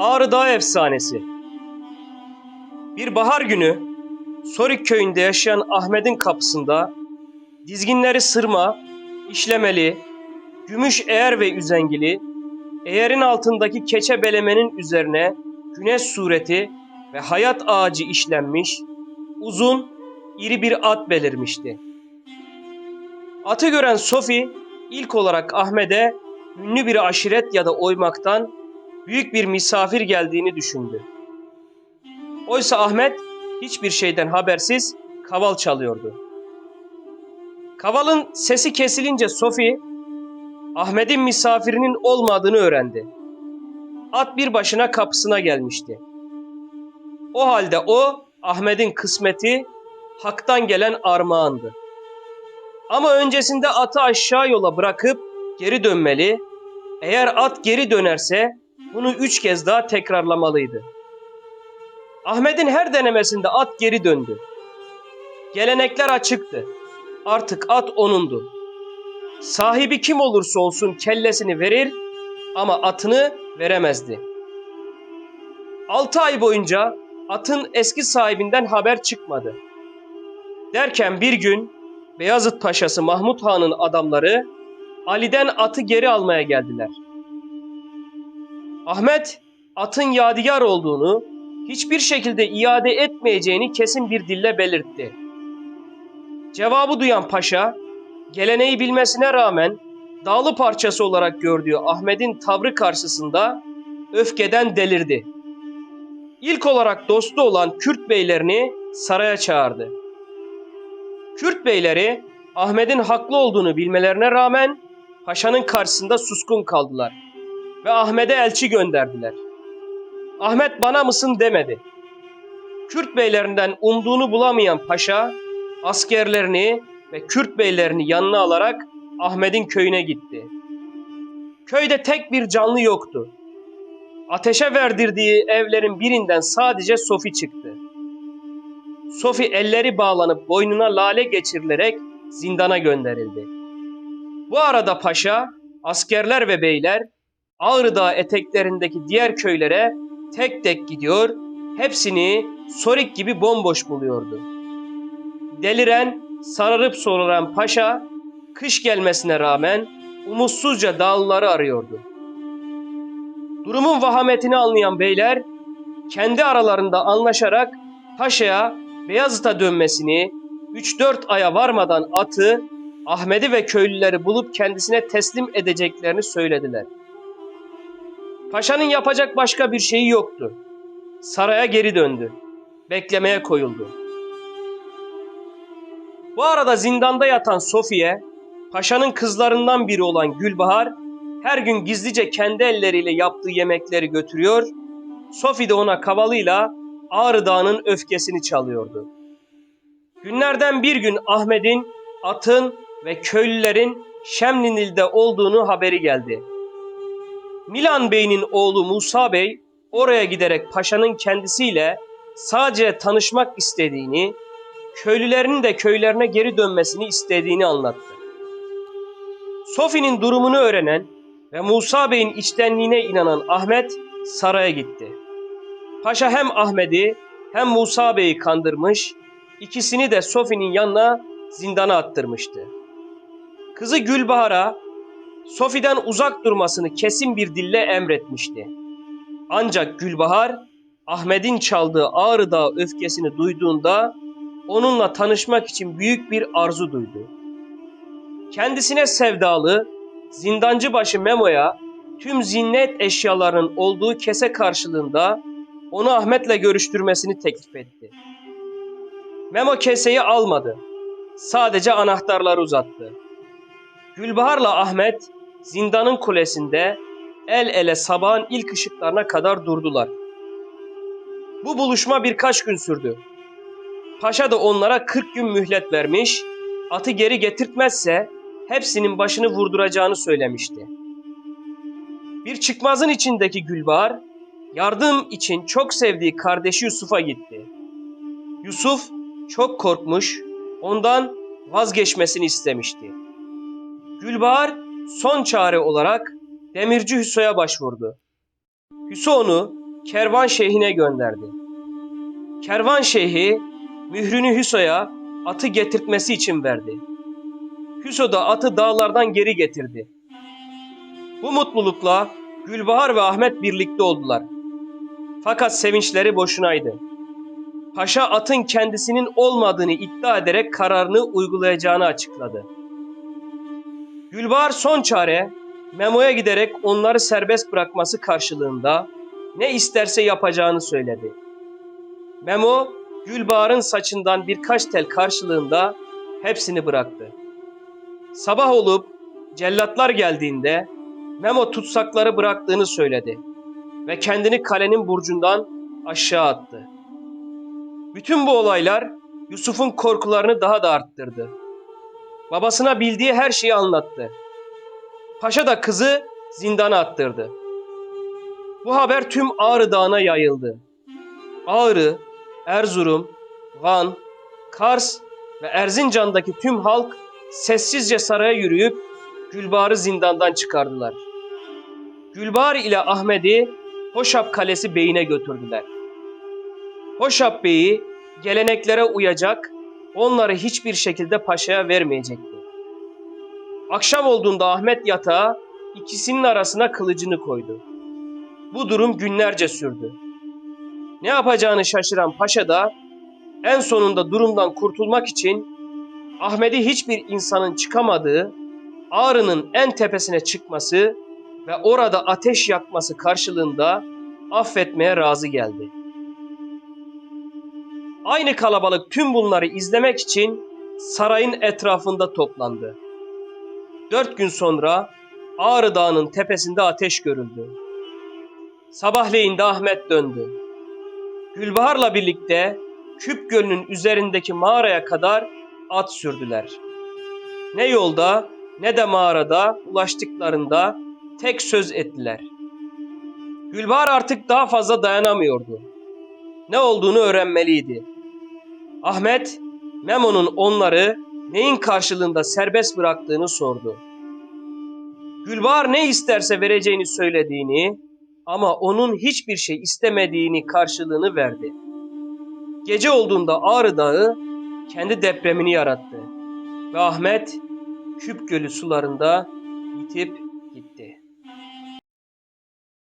Ağrı Dağı Efsanesi Bir bahar günü Sorik köyünde yaşayan Ahmet'in kapısında dizginleri sırma, işlemeli, gümüş eğer ve üzengili, eğerin altındaki keçe belemenin üzerine güneş sureti ve hayat ağacı işlenmiş, uzun, iri bir at belirmişti. Atı gören Sofi ilk olarak Ahmet'e ünlü bir aşiret ya da oymaktan büyük bir misafir geldiğini düşündü. Oysa Ahmet hiçbir şeyden habersiz kaval çalıyordu. Kavalın sesi kesilince Sofi Ahmet'in misafirinin olmadığını öğrendi. At bir başına kapısına gelmişti. O halde o Ahmet'in kısmeti haktan gelen armağandı. Ama öncesinde atı aşağı yola bırakıp geri dönmeli. Eğer at geri dönerse bunu üç kez daha tekrarlamalıydı. Ahmet'in her denemesinde at geri döndü. Gelenekler açıktı. Artık at onundu. Sahibi kim olursa olsun kellesini verir ama atını veremezdi. Altı ay boyunca atın eski sahibinden haber çıkmadı. Derken bir gün Beyazıt Paşası Mahmut Han'ın adamları Ali'den atı geri almaya geldiler. Ahmet atın yadigar olduğunu, hiçbir şekilde iade etmeyeceğini kesin bir dille belirtti. Cevabı duyan paşa, geleneği bilmesine rağmen dağlı parçası olarak gördüğü Ahmet'in tavrı karşısında öfkeden delirdi. İlk olarak dostu olan Kürt beylerini saraya çağırdı. Kürt beyleri Ahmet'in haklı olduğunu bilmelerine rağmen paşanın karşısında suskun kaldılar ve Ahmet'e elçi gönderdiler. Ahmet bana mısın demedi. Kürt beylerinden umduğunu bulamayan paşa askerlerini ve Kürt beylerini yanına alarak Ahmet'in köyüne gitti. Köyde tek bir canlı yoktu. Ateşe verdirdiği evlerin birinden sadece Sofi çıktı. Sofi elleri bağlanıp boynuna lale geçirilerek zindana gönderildi. Bu arada paşa, askerler ve beyler Ağrı eteklerindeki diğer köylere tek tek gidiyor, hepsini Sorik gibi bomboş buluyordu. Deliren, sararıp sorulan paşa, kış gelmesine rağmen umutsuzca dağlıları arıyordu. Durumun vahametini anlayan beyler, kendi aralarında anlaşarak paşaya Beyazıt'a dönmesini, 3-4 aya varmadan atı, Ahmet'i ve köylüleri bulup kendisine teslim edeceklerini söylediler. Paşanın yapacak başka bir şeyi yoktu. Saraya geri döndü. Beklemeye koyuldu. Bu arada zindanda yatan Sofiye, paşanın kızlarından biri olan Gülbahar, her gün gizlice kendi elleriyle yaptığı yemekleri götürüyor, Sofi de ona kavalıyla Ağrı Dağı'nın öfkesini çalıyordu. Günlerden bir gün Ahmet'in, atın ve köylülerin Şemlinil'de olduğunu haberi geldi. Milan Bey'in oğlu Musa Bey oraya giderek paşanın kendisiyle sadece tanışmak istediğini, köylülerinin de köylerine geri dönmesini istediğini anlattı. Sofi'nin durumunu öğrenen ve Musa Bey'in içtenliğine inanan Ahmet saraya gitti. Paşa hem Ahmet'i hem Musa Bey'i kandırmış, ikisini de Sofi'nin yanına zindana attırmıştı. Kızı Gülbahar'a Sofi'den uzak durmasını kesin bir dille emretmişti. Ancak Gülbahar, Ahmet'in çaldığı Ağrı Dağı öfkesini duyduğunda onunla tanışmak için büyük bir arzu duydu. Kendisine sevdalı, zindancıbaşı Memo'ya tüm zinnet eşyalarının olduğu kese karşılığında onu Ahmet'le görüştürmesini teklif etti. Memo keseyi almadı. Sadece anahtarları uzattı. Gülbahar'la Ahmet zindanın kulesinde el ele sabahın ilk ışıklarına kadar durdular. Bu buluşma birkaç gün sürdü. Paşa da onlara 40 gün mühlet vermiş, atı geri getirtmezse hepsinin başını vurduracağını söylemişti. Bir çıkmazın içindeki Gülbahar, yardım için çok sevdiği kardeşi Yusuf'a gitti. Yusuf çok korkmuş, ondan vazgeçmesini istemişti. Gülbahar son çare olarak Demirci Hüso'ya başvurdu. Hüso onu Kervan Şeyhine gönderdi. Kervan Şeyhi mührünü Hüso'ya atı getirtmesi için verdi. Hüso da atı dağlardan geri getirdi. Bu mutlulukla Gülbahar ve Ahmet birlikte oldular. Fakat sevinçleri boşunaydı. Paşa atın kendisinin olmadığını iddia ederek kararını uygulayacağını açıkladı. Gülbahar son çare Memo'ya giderek onları serbest bırakması karşılığında ne isterse yapacağını söyledi. Memo, Gülbahar'ın saçından birkaç tel karşılığında hepsini bıraktı. Sabah olup cellatlar geldiğinde Memo tutsakları bıraktığını söyledi ve kendini kalenin burcundan aşağı attı. Bütün bu olaylar Yusuf'un korkularını daha da arttırdı. Babasına bildiği her şeyi anlattı. Paşa da kızı zindana attırdı. Bu haber tüm Ağrı Dağı'na yayıldı. Ağrı, Erzurum, Van, Kars ve Erzincan'daki tüm halk sessizce saraya yürüyüp Gülbahar'ı zindandan çıkardılar. Gülbahar ile Ahmet'i Hoşap Kalesi Bey'ine götürdüler. Hoşap Bey'i geleneklere uyacak, onları hiçbir şekilde paşaya vermeyecekti. Akşam olduğunda Ahmet yatağa ikisinin arasına kılıcını koydu. Bu durum günlerce sürdü. Ne yapacağını şaşıran paşa da en sonunda durumdan kurtulmak için Ahmet'i hiçbir insanın çıkamadığı Ağrı'nın en tepesine çıkması ve orada ateş yakması karşılığında affetmeye razı geldi. Aynı kalabalık tüm bunları izlemek için sarayın etrafında toplandı. Dört gün sonra Ağrı Dağı'nın tepesinde ateş görüldü. Sabahleyin de Ahmet döndü. Gülbahar'la birlikte Küp Gölü'nün üzerindeki mağaraya kadar at sürdüler. Ne yolda ne de mağarada ulaştıklarında tek söz ettiler. Gülbahar artık daha fazla dayanamıyordu. Ne olduğunu öğrenmeliydi. Ahmet, Memo'nun onları neyin karşılığında serbest bıraktığını sordu. Gülbahar ne isterse vereceğini söylediğini ama onun hiçbir şey istemediğini karşılığını verdi. Gece olduğunda Ağrı Dağı kendi depremini yarattı ve Ahmet Küp Gölü sularında yitip